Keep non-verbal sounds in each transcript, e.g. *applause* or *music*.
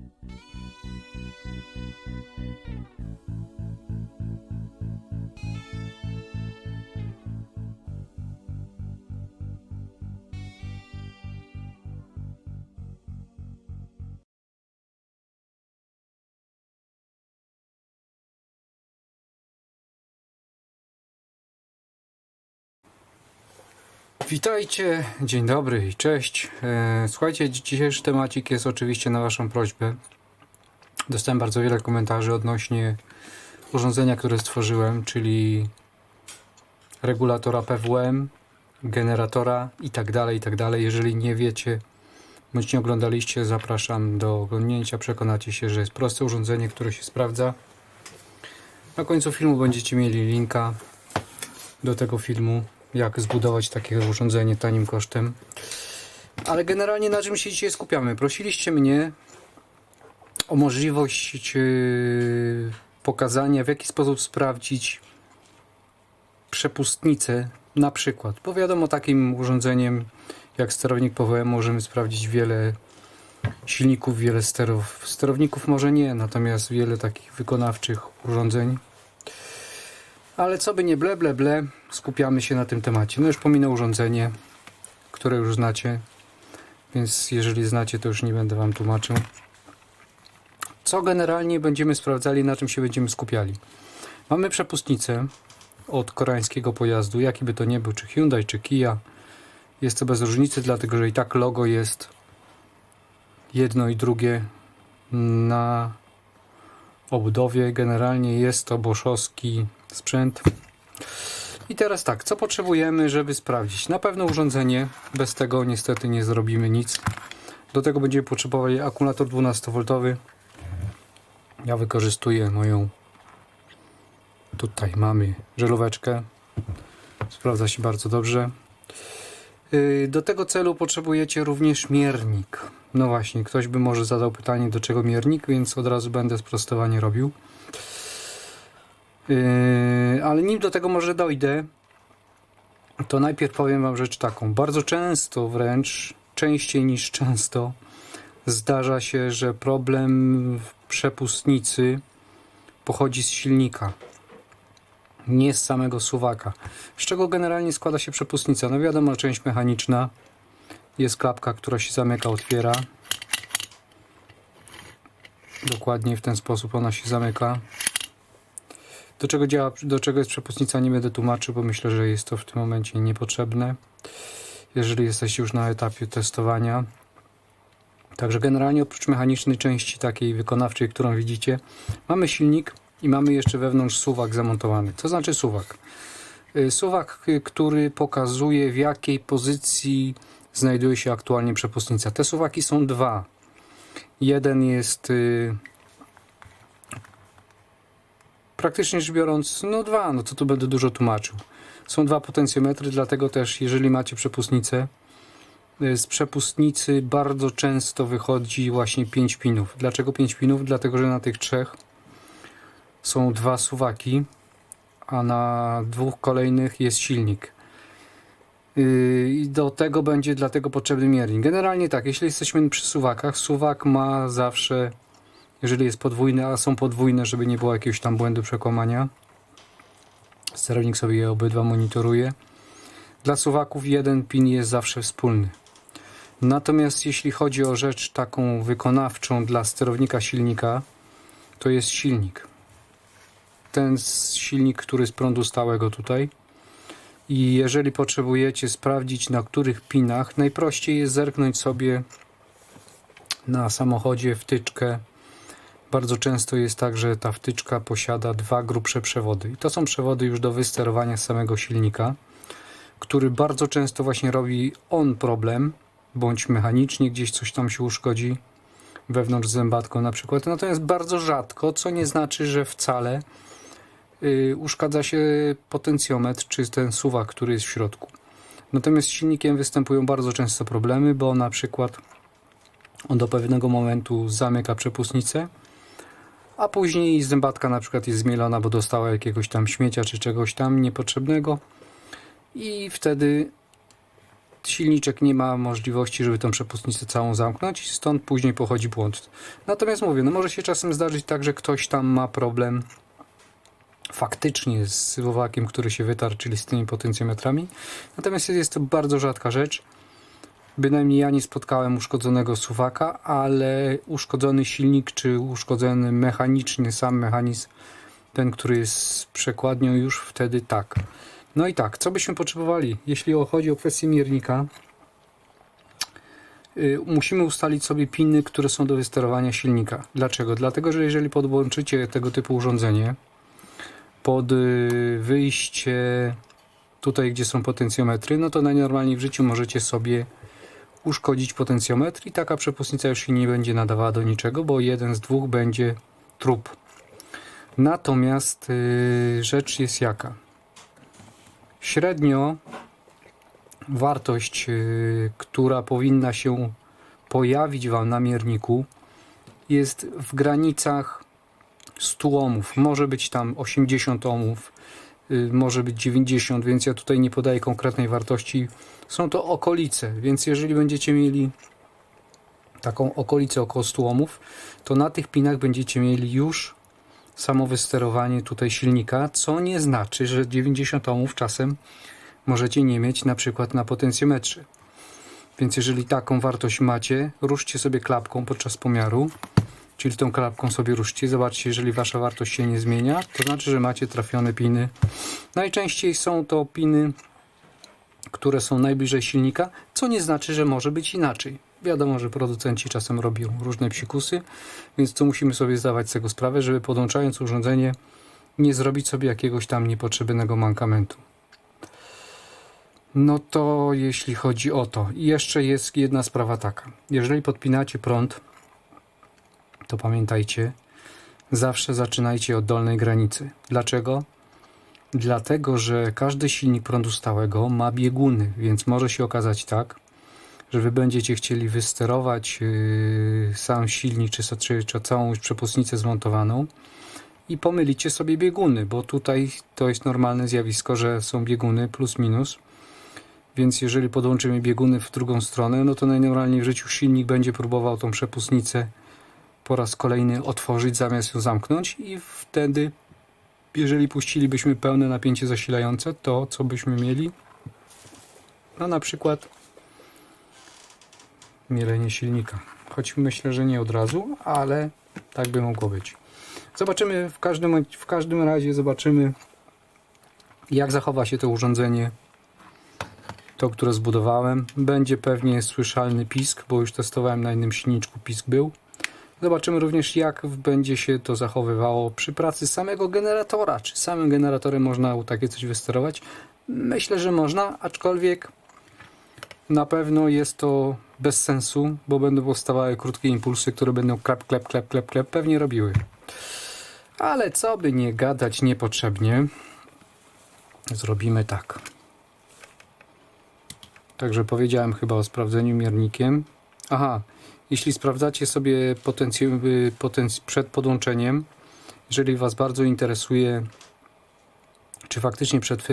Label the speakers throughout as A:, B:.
A: Thank you. Witajcie, dzień dobry i cześć. E, Słuchajcie, dzi- dzisiejszy temacik jest oczywiście na Waszą prośbę. Dostałem bardzo wiele komentarzy odnośnie urządzenia, które stworzyłem, czyli regulatora PWM, generatora i tak dalej, i tak. Jeżeli nie wiecie, bądź nie oglądaliście, zapraszam do oglądnięcia. Przekonacie się, że jest proste urządzenie, które się sprawdza. Na końcu filmu będziecie mieli linka do tego filmu, jak zbudować takie urządzenie tanim kosztem. Ale generalnie na czym się dzisiaj skupiamy? Prosiliście mnie o możliwość yy, pokazania, w jaki sposób sprawdzić przepustnicę na przykład. Bo wiadomo, takim urządzeniem jak sterownik PWM możemy sprawdzić wiele silników, wiele sterów. Sterowników może nie, natomiast wiele takich wykonawczych urządzeń. Ale co by nie ble, ble, ble, skupiamy się na tym temacie. No już pominę urządzenie, które już znacie, więc jeżeli znacie, to już nie będę Wam tłumaczył. Co generalnie będziemy sprawdzali, na czym się będziemy skupiali? Mamy przepustnicę od koreańskiego pojazdu, jaki by to nie był, czy Hyundai, czy Kia. Jest to bez różnicy, dlatego że i tak logo jest jedno i drugie na obudowie. Generalnie jest to boszowski sprzęt. I teraz tak, co potrzebujemy, żeby sprawdzić? Na pewno urządzenie, bez tego niestety nie zrobimy nic. Do tego będziemy potrzebowali akumulator 12V. Ja wykorzystuję moją. Tutaj mamy żelóweczkę. Sprawdza się bardzo dobrze. Yy, Do tego celu potrzebujecie również miernik. No właśnie, ktoś by może zadał pytanie, do czego miernik, więc od razu będę sprostowanie robił. Yy, ale nim do tego może dojdę, to najpierw powiem Wam rzecz taką. Bardzo często wręcz, częściej niż często, zdarza się, że problem przepustnicy pochodzi z silnika, nie z samego suwaka. Z czego generalnie składa się przepustnica? No wiadomo, część mechaniczna, jest klapka, która się zamyka, otwiera. Dokładnie w ten sposób ona się zamyka. Do czego działa, do czego jest przepustnica nie będę tłumaczył, bo myślę, że jest to w tym momencie niepotrzebne. Jeżeli jesteście już na etapie testowania. Także generalnie oprócz mechanicznej części takiej wykonawczej, którą widzicie, mamy silnik i mamy jeszcze wewnątrz suwak zamontowany. Co znaczy suwak? Y, Suwak, y, który pokazuje w jakiej pozycji znajduje się aktualnie przepustnica. Te suwaki są dwa. Jeden jest y, praktycznie rzecz biorąc, no dwa, no to tu będę dużo tłumaczył. Są dwa potencjometry, dlatego też jeżeli macie przepustnicę, y, z przepustnicy bardzo często wychodzi właśnie 5 pinów. Dlaczego 5 pinów? Dlatego, że na tych trzech są dwa suwaki, a na dwóch kolejnych jest silnik. Yy, I do tego będzie dlatego potrzebny miernik. Generalnie tak, jeśli jesteśmy przy suwakach, suwak ma zawsze jeżeli jest podwójny, a są podwójne, żeby nie było jakiegoś tam błędu przekłamania. Sterownik sobie je obydwa monitoruje. Dla suwaków jeden pin jest zawsze wspólny. Natomiast jeśli chodzi o rzecz taką wykonawczą dla sterownika silnika, to jest silnik. Ten silnik, który z prądu stałego tutaj. I jeżeli potrzebujecie sprawdzić na których pinach, najprościej jest zerknąć sobie na samochodzie wtyczkę bardzo często jest tak, że ta wtyczka posiada dwa grubsze przewody. I to są przewody już do wysterowania samego silnika, który bardzo często właśnie robi on problem, bądź mechanicznie gdzieś coś tam się uszkodzi, wewnątrz zębatką na przykład. Natomiast bardzo rzadko, co nie znaczy, że wcale yy, uszkadza się potencjometr czy ten suwak, który jest w środku. Natomiast z silnikiem występują bardzo często problemy, bo na przykład on do pewnego momentu zamyka przepustnicę, a później zębatka na przykład jest zmielona, bo dostała jakiegoś tam śmiecia czy czegoś tam niepotrzebnego i wtedy silniczek nie ma możliwości, żeby tą przepustnicę całą zamknąć, stąd później pochodzi błąd. Natomiast mówię, no może się czasem zdarzyć tak, że ktoś tam ma problem faktycznie z sywowakiem, który się wytarł, czyli z tymi potencjometrami. Natomiast jest to bardzo rzadka rzecz. Bynajmniej ja nie spotkałem uszkodzonego suwaka, ale uszkodzony silnik czy uszkodzony mechaniczny sam mechanizm, ten, który jest z przekładnią już wtedy tak. No i tak, co byśmy potrzebowali? Jeśli chodzi o kwestię miernika, y, musimy ustalić sobie piny, które są do wysterowania silnika. Dlaczego? Dlatego, że jeżeli podłączycie tego typu urządzenie pod y, wyjście tutaj, gdzie są potencjometry, no to najnormalniej w życiu możecie sobie uszkodzić potencjometr i taka przepustnica już się nie będzie nadawała do niczego, bo jeden z dwóch będzie trup. Natomiast yy, rzecz jest jaka? Średnio wartość, yy, która powinna się pojawić Wam na mierniku jest w granicach 100 ohmów. Może być tam 80 ohmów, yy, może być 90, więc ja tutaj nie podaję konkretnej wartości. Są to okolice, więc jeżeli będziecie mieli taką okolicę około 100 ohmów, to na tych pinach będziecie mieli już samo wysterowanie tutaj silnika, co nie znaczy, że 90 ohmów czasem możecie nie mieć na przykład na potencjometrze. Więc jeżeli taką wartość macie, ruszcie sobie klapką podczas pomiaru, czyli tą klapką sobie ruszcie, zobaczcie, jeżeli wasza wartość się nie zmienia, to znaczy, że macie trafione piny. Najczęściej są to piny, które są najbliżej silnika, co nie znaczy, że może być inaczej. Wiadomo, że producenci czasem robią różne psikusy, więc tu musimy sobie zdawać z tego sprawę, żeby podłączając urządzenie nie zrobić sobie jakiegoś tam niepotrzebnego mankamentu. No to jeśli chodzi o to. I jeszcze jest jedna sprawa taka. Jeżeli podpinacie prąd, to pamiętajcie, zawsze zaczynajcie od dolnej granicy. Dlaczego? Dlatego, że każdy silnik prądu stałego ma bieguny, więc może się okazać tak, że wy będziecie chcieli wysterować yy, sam silnik czy, czy, czy całą przepustnicę zmontowaną i pomylicie sobie bieguny, bo tutaj to jest normalne zjawisko, że są bieguny plus minus. Więc jeżeli podłączymy bieguny w drugą stronę, no to najnormalniej w życiu silnik będzie próbował tą przepustnicę po raz kolejny otworzyć zamiast ją zamknąć i wtedy jeżeli puścilibyśmy pełne napięcie zasilające, to co byśmy mieli? No na przykład mielenie silnika. Choć myślę, że nie od razu, ale tak by mogło być. Zobaczymy w każdym, w każdym razie zobaczymy jak zachowa się to urządzenie to, które zbudowałem. Będzie pewnie słyszalny pisk, bo już testowałem na innym silniczku pisk był. Zobaczymy również jak będzie się to zachowywało przy pracy samego generatora. Czy samym generatorem można takie coś wysterować? Myślę, że można, aczkolwiek na pewno jest to bez sensu, bo będą powstawały krótkie impulsy, które będą klep, klep, klep, klep, klep, pewnie robiły. Ale co by nie gadać niepotrzebnie, zrobimy tak. Także powiedziałem chyba o sprawdzeniu miernikiem. Aha, jeśli sprawdzacie sobie potencj- potenc- przed podłączeniem, jeżeli Was bardzo interesuje, czy faktycznie przed,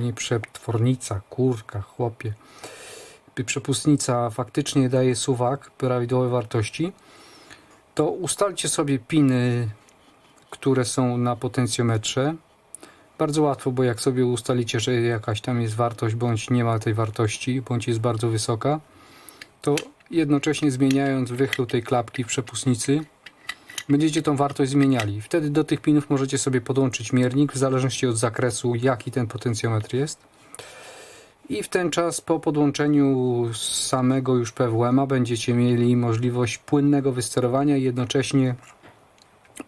A: nie przetwornica, kurka, chłopie, przepustnica faktycznie daje suwak prawidłowe wartości, to ustalcie sobie piny, które są na potencjometrze. Bardzo łatwo, bo jak sobie ustalicie, że jakaś tam jest wartość, bądź nie ma tej wartości, bądź jest bardzo wysoka, to jednocześnie zmieniając wychył tej klapki w przepustnicy, będziecie tą wartość zmieniali. Wtedy do tych pinów możecie sobie podłączyć miernik, w zależności od zakresu, jaki ten potencjometr jest. I w ten czas po podłączeniu samego już PWM-a będziecie mieli możliwość płynnego wysterowania i jednocześnie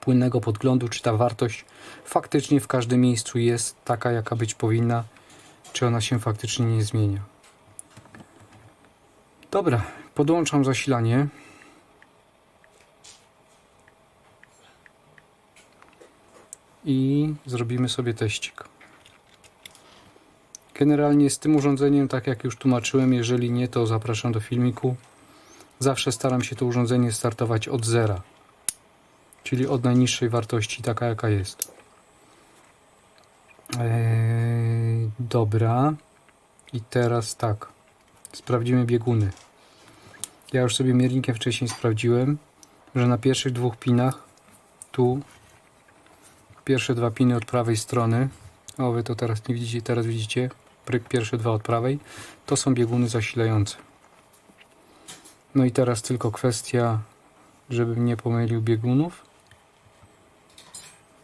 A: płynnego podglądu, czy ta wartość faktycznie w każdym miejscu jest taka, jaka być powinna, czy ona się faktycznie nie zmienia. Dobra, podłączam zasilanie. I zrobimy sobie teścik. Generalnie z tym urządzeniem, tak jak już tłumaczyłem, jeżeli nie, to zapraszam do filmiku. Zawsze staram się to urządzenie startować od zera, czyli od najniższej wartości, taka jaka jest. Eee, dobra. I teraz tak. Sprawdzimy bieguny. Ja już sobie miernikiem wcześniej sprawdziłem, że na pierwszych dwóch pinach, tu, pierwsze dwa piny od prawej strony, o wy to teraz nie widzicie, teraz widzicie, pryk pierwsze dwa od prawej, to są bieguny zasilające. No i teraz tylko kwestia, żebym nie pomylił biegunów.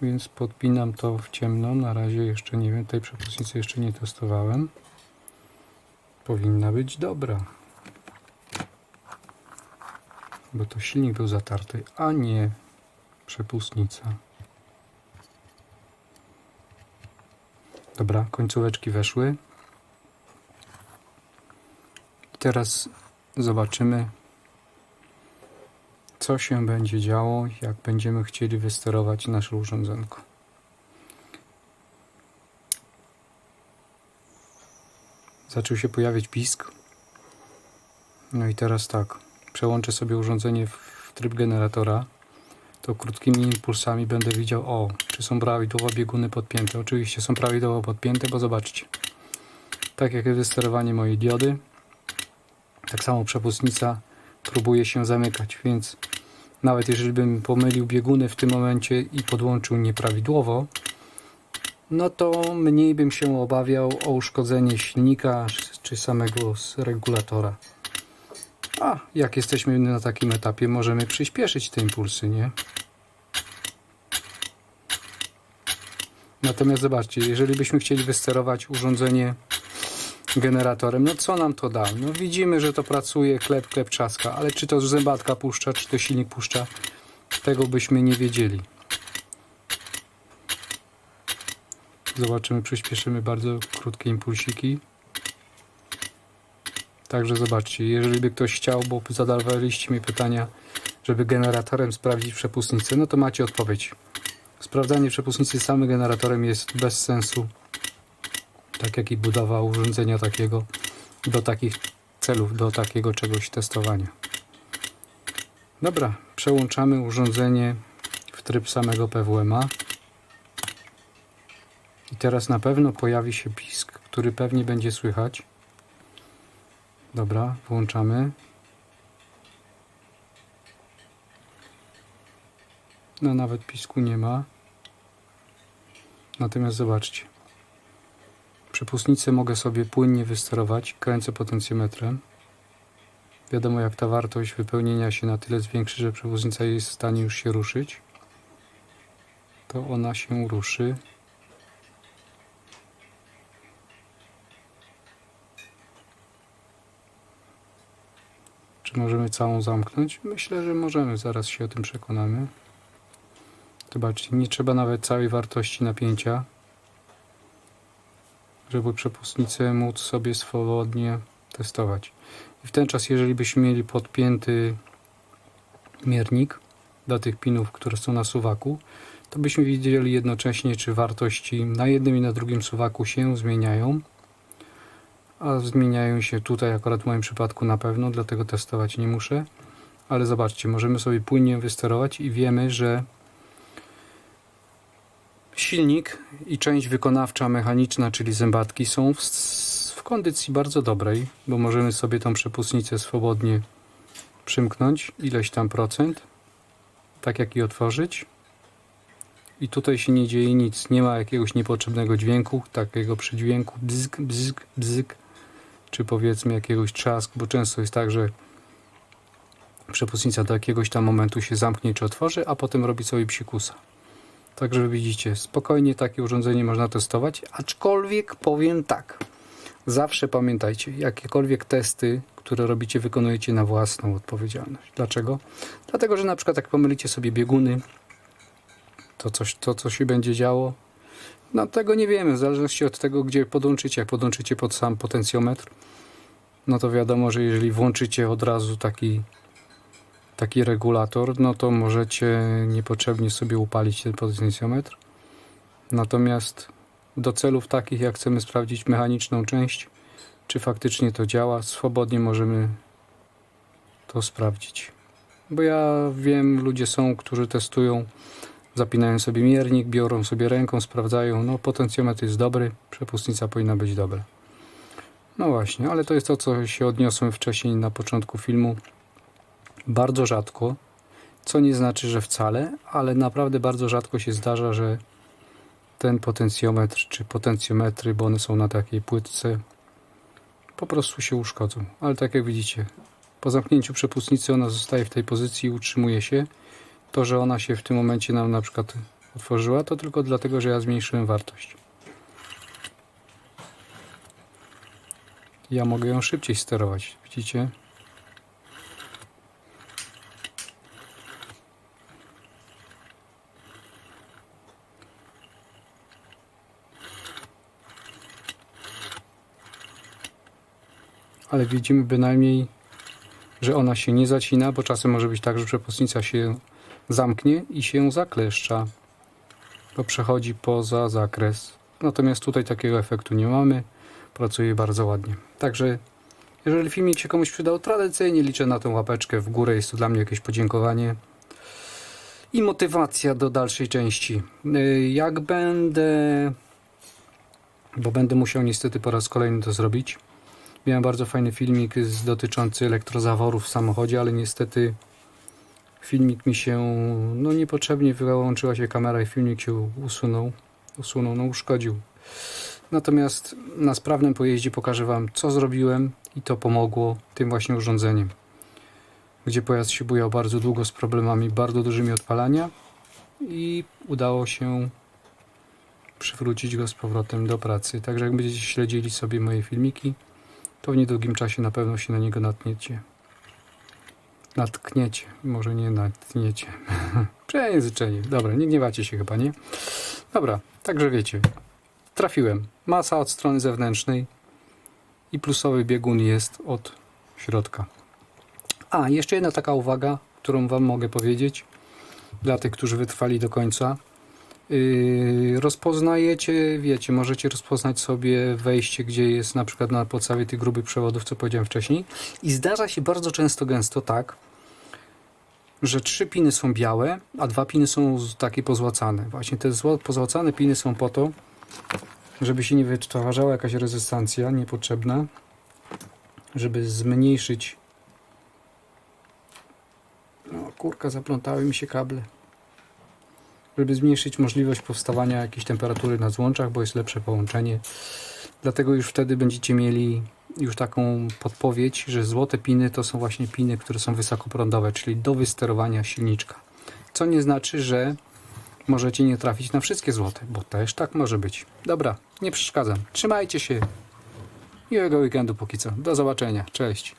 A: Więc podpinam to w ciemno. Na razie jeszcze nie wiem, tej przepustnicy jeszcze nie testowałem. Powinna być dobra. Bo to silnik był zatarty, a nie przepustnica. Dobra, końcóweczki weszły. I teraz zobaczymy, co się będzie działo, jak będziemy chcieli wysterować nasze urządzenko. Zaczął się pojawiać pisk. No i teraz tak, przełączę sobie urządzenie w tryb generatora. To krótkimi impulsami będę widział, o, czy są prawidłowo bieguny podpięte. Oczywiście są prawidłowo podpięte, bo zobaczcie. Tak jak jest wysterowanie mojej diody, tak samo przepustnica próbuje się zamykać, więc nawet jeżeli bym pomylił bieguny w tym momencie i podłączył nieprawidłowo, no to mniej bym się obawiał o uszkodzenie silnika czy samego regulatora. A jak jesteśmy na takim etapie, możemy przyspieszyć te impulsy, nie? Natomiast zobaczcie, jeżeli byśmy chcieli wysterować urządzenie generatorem, no co nam to da? No widzimy, że to pracuje, klep, klep, trzaska, ale czy to zębatka puszcza, czy to silnik puszcza, tego byśmy nie wiedzieli. Zobaczymy, przyspieszymy bardzo krótkie impulsiki. Także zobaczcie, jeżeli by ktoś chciał, bo zadawaliście mi pytania, żeby generatorem sprawdzić przepustnicę, no to macie odpowiedź. Sprawdzanie przepustnicy samym generatorem jest bez sensu tak jak i budowa urządzenia takiego do takich celów, do takiego czegoś testowania. Dobra, przełączamy urządzenie w tryb samego PWMA. I teraz na pewno pojawi się pisk, który pewnie będzie słychać. Dobra, włączamy. No nawet pisku nie ma. Natomiast zobaczcie. Przepustnicę mogę sobie płynnie wysterować, kręcę potencjometrem. Wiadomo jak ta wartość wypełnienia się na tyle zwiększy, że przepustnica jest w stanie już się ruszyć. To ona się ruszy. Czy możemy całą zamknąć? Myślę, że możemy, zaraz się o tym przekonamy. Zobaczcie, nie trzeba nawet całej wartości napięcia żeby przepustnicę móc sobie swobodnie testować. I w ten czas, jeżeli byśmy mieli podpięty miernik do tych pinów, które są na suwaku, to byśmy widzieli jednocześnie, czy wartości na jednym i na drugim suwaku się zmieniają. A zmieniają się tutaj, akurat w moim przypadku na pewno, dlatego testować nie muszę. Ale zobaczcie, możemy sobie płynnie wysterować i wiemy, że silnik i część wykonawcza mechaniczna, czyli zębatki są w, w kondycji bardzo dobrej, bo możemy sobie tą przepustnicę swobodnie przymknąć, ileś tam procent, tak jak i otworzyć. I tutaj się nie dzieje nic, nie ma jakiegoś niepotrzebnego dźwięku, takiego przydźwięku, bzyk, bzyk, bzyk, czy powiedzmy jakiegoś trzasku, bo często jest tak, że przepustnica do jakiegoś tam momentu się zamknie czy otworzy, a potem robi sobie psikusa. Także widzicie, spokojnie takie urządzenie można testować, aczkolwiek powiem tak. Zawsze pamiętajcie, jakiekolwiek testy, które robicie, wykonujecie na własną odpowiedzialność. Dlaczego? Dlatego, że na przykład jak pomylicie sobie bieguny, to coś, to co się będzie działo, no tego nie wiemy, w zależności od tego, gdzie podłączycie. Jak podłączycie pod sam potencjometr, no to wiadomo, że jeżeli włączycie od razu taki taki regulator, no to możecie niepotrzebnie sobie upalić ten potencjometr. Natomiast do celów takich, jak chcemy sprawdzić mechaniczną część, czy faktycznie to działa, swobodnie możemy to sprawdzić. Bo ja wiem, ludzie są, którzy testują, zapinają sobie miernik, biorą sobie ręką, sprawdzają, no potencjometr jest dobry, przepustnica powinna być dobra. No właśnie, ale to jest to, co się odniosłem wcześniej na początku filmu. Bardzo rzadko, co nie znaczy, że wcale, ale naprawdę bardzo rzadko się zdarza, że ten potencjometr czy potencjometry, bo one są na takiej płytce, po prostu się uszkodzą. Ale tak jak widzicie, po zamknięciu przepustnicy ona zostaje w tej pozycji i utrzymuje się. To, że ona się w tym momencie nam na przykład otworzyła, to tylko dlatego, że ja zmniejszyłem wartość. Ja mogę ją szybciej sterować, widzicie? Ale widzimy bynajmniej, że ona się nie zacina, bo czasem może być tak, że przepustnica się zamknie i się zakleszcza. To przechodzi poza zakres. Natomiast tutaj takiego efektu nie mamy. Pracuje bardzo ładnie. Także jeżeli filmik się komuś przydał, tradycyjnie liczę na tę łapeczkę w górę. Jest to dla mnie jakieś podziękowanie i motywacja do dalszej części. Y, Jak będę, bo będę musiał niestety po raz kolejny to zrobić. Miałem bardzo fajny filmik dotyczący elektrozaworów w samochodzie, ale niestety filmik mi się, no niepotrzebnie wyłączyła się kamera i filmik się usunął. Usunął, no uszkodził. Natomiast na sprawnym pojeździe pokażę Wam, co zrobiłem i to pomogło tym właśnie urządzeniem. Gdzie pojazd się bujał bardzo długo z problemami bardzo dużymi odpalania i udało się przywrócić go z powrotem do pracy. Także jak będziecie śledzili sobie moje filmiki, to w niedługim czasie na pewno się na niego natkniecie. Natkniecie, może nie natkniecie. *laughs* Przejęzyczenie. Dobra, nie gniewacie się chyba, nie? Dobra, także wiecie. Trafiłem. Masa od strony zewnętrznej i plusowy biegun jest od środka. A, jeszcze jedna taka uwaga, którą Wam mogę powiedzieć dla tych, którzy wytrwali do końca. Yy, rozpoznajecie, wiecie, możecie rozpoznać sobie wejście, gdzie jest na przykład na podstawie tych grubych przewodów, co powiedziałem wcześniej. I zdarza się bardzo często, gęsto tak, że trzy piny są białe, a dwa piny są takie pozłacane. Właśnie te pozłacane piny są po to, żeby się nie wytwarzała jakaś rezystancja niepotrzebna, żeby zmniejszyć. No, kurka, zaplątały mi się kable. Żeby zmniejszyć możliwość powstawania jakiejś temperatury na złączach, bo jest lepsze połączenie. Dlatego już wtedy będziecie mieli już taką podpowiedź, że złote piny to są właśnie piny, które są wysokoprądowe, czyli do wysterowania silniczka. Co nie znaczy, że możecie nie trafić na wszystkie złote, bo też tak może być. Dobra, nie przeszkadzam. Trzymajcie się. Miłego weekendu póki co. Do zobaczenia. Cześć.